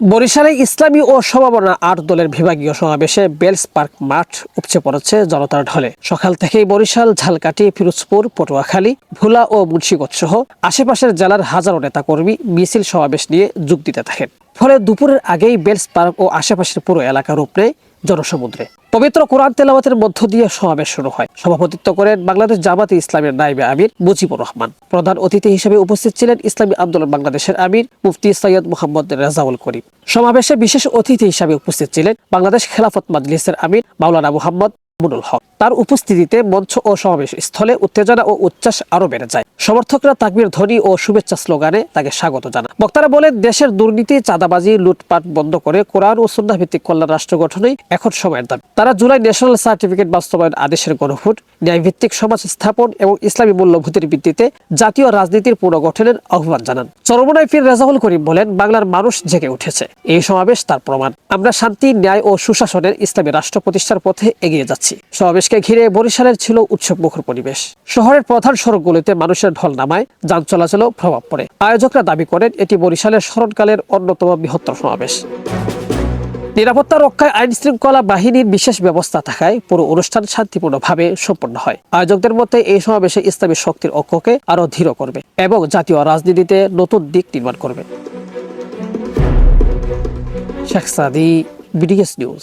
বরিশালে ইসলামী ও সমাবনা আট দলের বিভাগীয় সমাবেশে বেলস পার্ক মাঠ উপচে পড়েছে জনতার ঢলে। সকাল থেকেই বরিশাল ঝালকাটি ফিরোজপুর পটুয়াখালী, ভোলা ও মুন্সিগঞ্জ সহ আশেপাশের জেলার হাজারো নেতাকর্মী মিছিল সমাবেশ নিয়ে যোগ দিতে থাকেন। ফলে দুপুরের আগেই বেলস পার্ক ও আশেপাশের পুরো এলাকার নেয় জনসমুদ্রে। পবিত্র কোরআন তেলাওয়াতের মধ্য দিয়ে সমাবেশ শুরু হয়। সভাপতিত্ব করেন বাংলাদেশ জামাতে ইসলামের নাইবে আমির মুজিবুর রহমান। প্রধান অতিথি হিসেবে উপস্থিত ছিলেন ইসলামী আন্দোলন বাংলাদেশের আমির মুফতি সৈয়দ মোহাম্মদ রাজাউল করিম। সমাবেশে বিশেষ অতিথি হিসেবে উপস্থিত ছিলেন বাংলাদেশ খেলাফত মাজলিসের আমির মাওলানা মোহাম্মদ মুনুল হক। তার উপস্থিতিতে মঞ্চ ও সমাবেশ স্থলে উত্তেজনা ও উচ্ছ্বাস আরও বেড়ে যায়। সমর্থকরা তাকবির, ধ্বনি ও শুভেচ্ছা স্লোগানে তাকে স্বাগত জানান। বক্তারা বলেন, দেশের দুর্নীতি, চাঁদাবাজি, লুটপাট বন্ধ করে কোরআন ও সুন্না ভিত্তিক কল্যাণ রাষ্ট্র গঠনেই এখন সময়ের দাবি। তারা জুলাই ন্যাশনাল সার্টিফিকেট বাস্তবায়ন আদেশের গণভোট, ন্যায়ভিত্তিক সমাজ স্থাপন এবং ইসলামী মূল্যবোধের ভিত্তিতে জাতীয় রাজনীতির পুনর্গঠনের আহ্বান জানান। চরমনায় ফির রেজাউল করিম বলেন, বাংলার মানুষ জেগে উঠেছে। এই সমাবেশ তার প্রমাণ। আমরা শান্তি, ন্যায় ও সুশাসনের ইসলামী রাষ্ট্র প্রতিষ্ঠার পথে এগিয়ে যাচ্ছি। সমাবেশকে ঘিরে বরিশালের ছিল উৎসব মুখর পরিবেশ। শহরের প্রধান সড়কগুলিতে মানুষের ঢল নামায়, যান চলাচলেও প্রভাব পড়ে। আয়োজকরা দাবি করেন, এটি বরিশালের স্মরণকালের অন্যতম বৃহত্তর সমাবেশ। নিরাপত্তা রক্ষায় আইন শৃঙ্খলা বাহিনীর বিশেষ ব্যবস্থা থাকায় পুরো অনুষ্ঠান শান্তিপূর্ণভাবে সম্পন্ন হয়। আয়োজকদের মতে, এই সমাবেশে ইসলামী শক্তির ঐক্যকে আরও দৃঢ় করবে এবং জাতীয় রাজনীতিতে নতুন দিক নির্মাণ করবে। Sheikh Sadi, BDS news.